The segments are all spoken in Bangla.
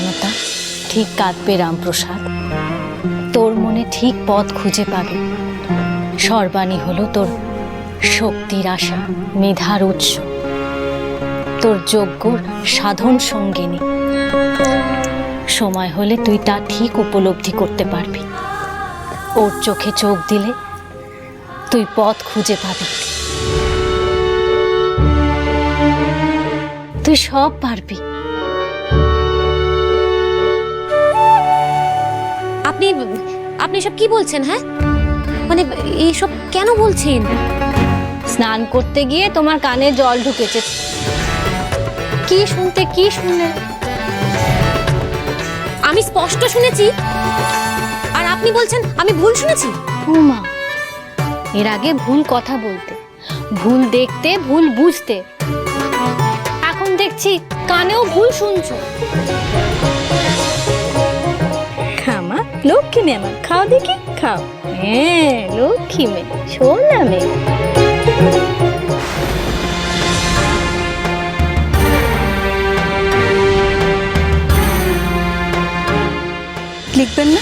জনতা, ঠিক কাঁদবে রামপ্রসাদ। তোর মনে ঠিক পথ খুঁজে পাবে। সর্বাণী হলো তোর শক্তির আশা, মেধার উৎস। তোর যজ্ঞর সাধন সঙ্গিনী। সময় হলে তুই তা ঠিক উপলব্ধি করতে পারবি। ওর চোখে চোখ দিলে তুই পথ খুঁজে পাবি। তুই সব পারবি। আপনি আপনি সব কি বলছেন হ্যাঁ? মানে এইসব কেন বলছেন? স্নান করতে গিয়ে তোমার কানে জল ঢুকেছে। কি শুনতে কি শুনলে? আমি স্পষ্ট শুনেছি। আর আপনি বলছেন আমি ভুল শুনেছি? উমা এর আগে ভুল কথা বলতে ভুল দেখতে ভুল বুঝতে। এখন দেখছি কানেও ভুল শুনছো। লক্ষ্মী মেয়ে আমার খাও দেখি খাও হ্যাঁ লক্ষ্মী মেয়ে সোনা মেয়ে লিখবেন না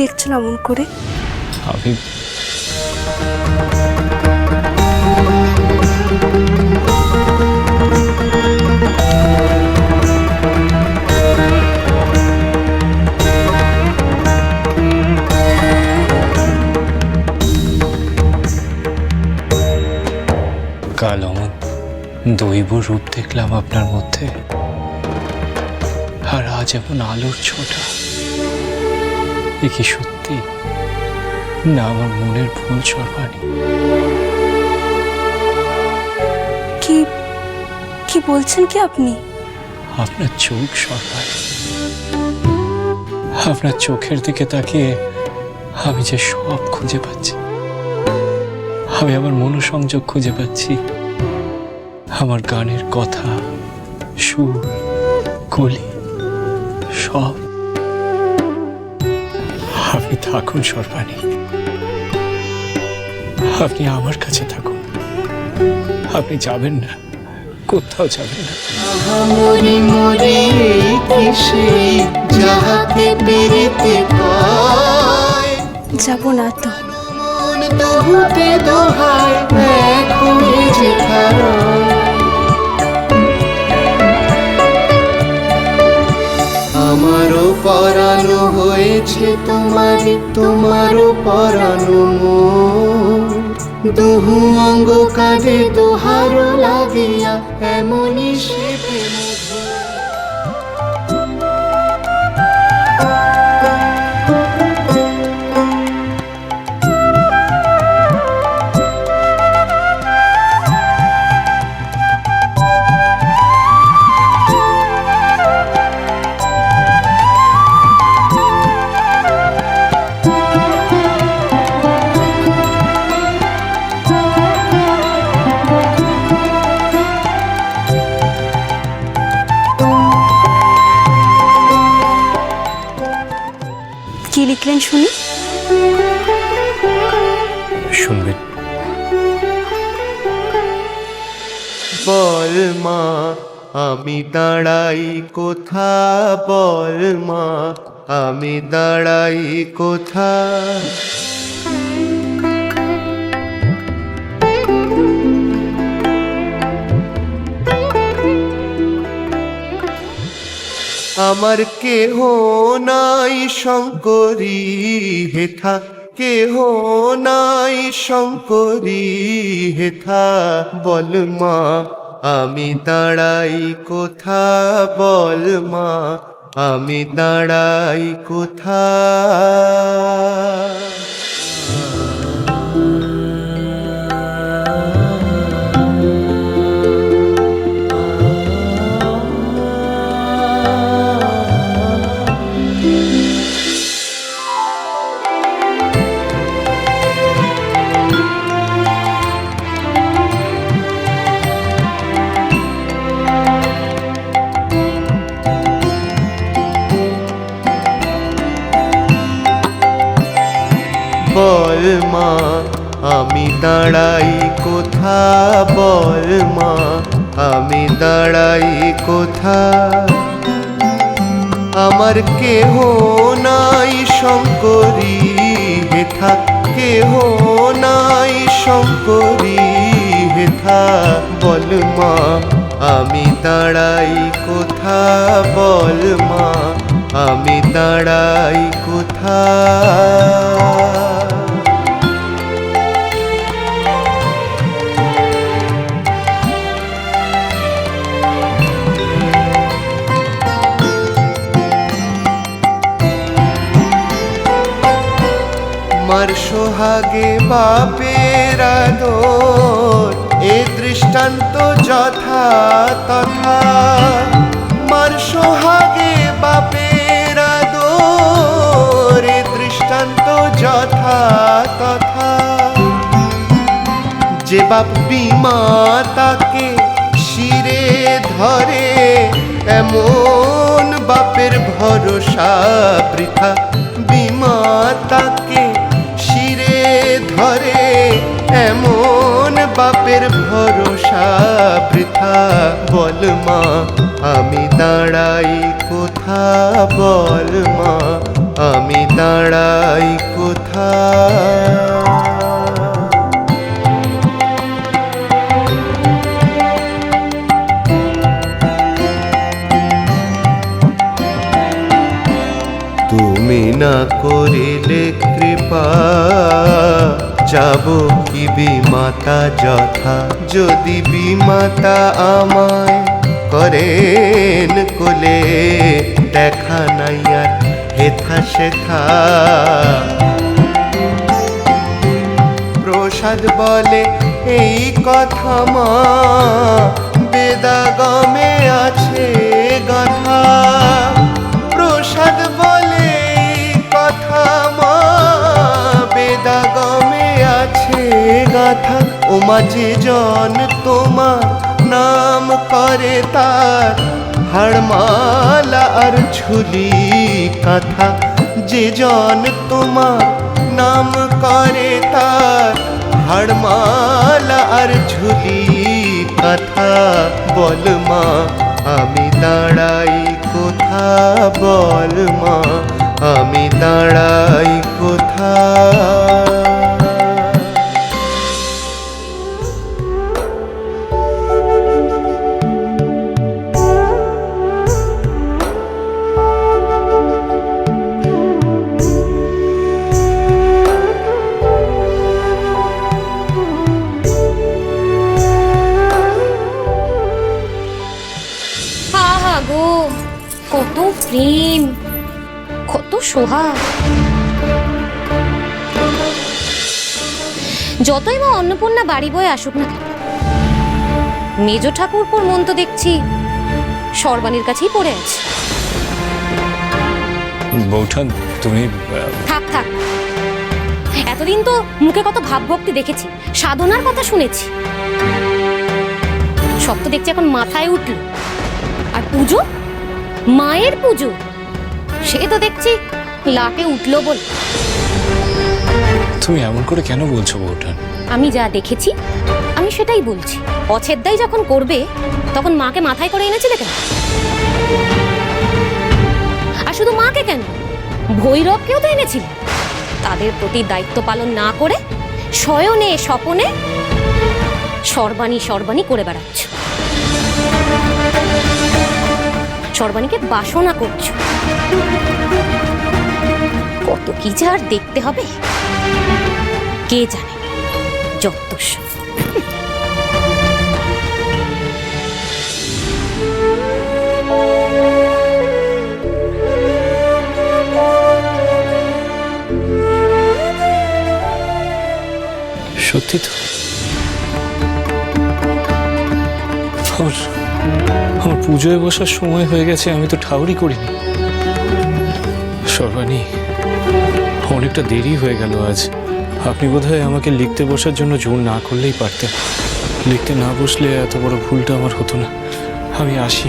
দেখছেন এমন করে? কাল অমন দৈব রূপ দেখলাম আপনার মধ্যে। আর আজ এমন আলোর ছোটা। এ কি সত্যি? না আমার মনের ভুল সর্বাণী কি কি বলছেন কি আপনি? আপনার চোখ সর্বাণী আপনার চোখের দিকে তাকিয়ে আমি যে সব খুঁজে পাচ্ছি। আমি আমার মনোসংযোগ খুঁজে পাচ্ছি। আমার গানের কথা সুর কলি সব। আপনি থাকুন সর্বাণী। আপনি আমার কাছে থাকুন। আপনি যাবেন না কোথাও যাবেন না। মরি মরি কিসে যাহাতে পেরিতে যাব না তো। মন দোহায় এখনই পরানো হয়েছে তোমার তোমারও পরানো দুহু অঙ্গ কাঁধে দোহারো লাগিয়া এমনই লিখলেন শুনি? শুনবেন। বল মা আমি দাঁড়াই কোথা? বল মা আমি দাঁড়াই কোথা? আমার কেহ নাই শঙ্করী হেথা। কেহ নাই শঙ্করী হেথা। বল মা, আমি দাঁড়াই কোথা? বল মা, আমি দাঁড়াই কোথা? বল মা, আমি দাঁড়াই কোথা? বল মা, আমি দাঁড়াই কোথা? আমার কেহ নাই শঙ্করী হেথা কেহ নাই শঙ্করী হেথা বল মা, আমি দাঁড়াই কোথা? বল মা, আমি দাঁড়াই কোথা? মার সোহাগে বাপের আদর। এ দৃষ্টান্ত যথা তথা। মার সোহাগে বাপের আদর, এ দৃষ্টান্ত যথা তথা। যে বাপ বিমা তাকে শিরে ধরে, এমন বাপের ভরসা বৃথা। বিমাতাকে বাপের ভরসা বৃথা বল মা, আমি দাঁড়াই কোথা বল মা, আমি দাঁড়াই কোথা? তুমি না করিলে কৃপা যাব কি বিমাতা যথা? যদি বিমাতা আমায় করেন কোলে, দেখা নাই আর হেথা সেথা। প্রসাদ বলে, এই কথা মা মাঝে জন তোমার নাম করে তার। হাড়মালা আর ঝুলি কথা, যে জন তোমার নাম করে তার। হাড়মালা আর ঝুলি কথা, বল মা, আমি দাঁড়াই কোথা? বল মা, আমি দাঁড়াই কোথা? প্রেম কত সোহাগ। যতই বা অন্নপূর্ণা বাড়ি বয়ে আসুক না কেন মেজ ঠাকুরপুর মন তো দেখছি সর্বাণীর কাছেই পড়ে আছে। বৌঠান তুমি থাক থাক। এতদিন তো মুখে কত ভাবভক্তি দেখেছি সাধনার কথা শুনেছি। সব তো দেখছি এখন মাথায় উঠল। আর পুজো? মায়ের পুজো? সে তো দেখছি লাটে উঠল বলে। তুমি এমন করে কেন বলছো বৌঠান? আমি যা দেখেছি আমি সেটাই বলছি। অছেদ্দাই যখন করবে তখন মাকে মাথায় করে এনেছিলে কেন? আর শুধু মাকে কেন? ভৈরবকেও তো এনেছিল। তাদের প্রতি দায়িত্ব পালন না করে শয়নে স্বপনে সর্বাণী সর্বাণী করে বেড়াচ্ছ। সর্বাণীকে বাসনা করছ। কত কি যা আর দেখতে হবে? কে জানে? যতস সত্যি তো? আমার পুজোয় বসার সময় হয়ে গেছে, আমি তো ঠাউরি করিনি। সর্বাণী, অনেকটা দেরি হয়ে গেল আজ। আপনি বোধহয় আমাকে লিখতে বসার জন্য জোর না করলেই পারতেন। লিখতে না বসলে এত বড় ভুলটা আমার হতো না। আমি আসি।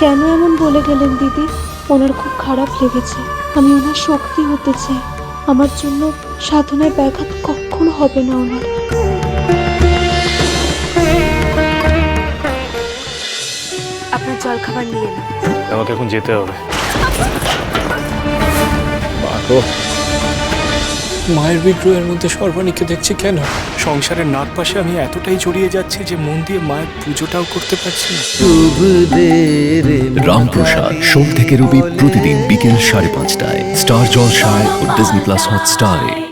কেন এমন বলে গেলেন দিদি? ওনার খুব খারাপ লেগেছে। আমি ওনার শক্তি হতে চাই। আমার জন্য সাধনায় ব্যাঘাত কখনো হবে না ওনার। আপনার জল খাবার নিয়ে আমাকে এখন যেতে হবে। মায়ের বিদ্রোহের মধ্যে সর্বাণীকে দেখছি কেন? সংসারের নাক পাশে আমি এতটাই জড়িয়ে যাচ্ছি যে মন দিয়ে মায়ের পুজোটাও করতে পারছি না। শুভ দে রে রামপ্রসাদ সোম থেকে রবি প্রতিদিন বিকেল সাড়ে পাঁচটায়। স্টার জল জলসায় ও ডিজনি প্লাস হটস্টারে।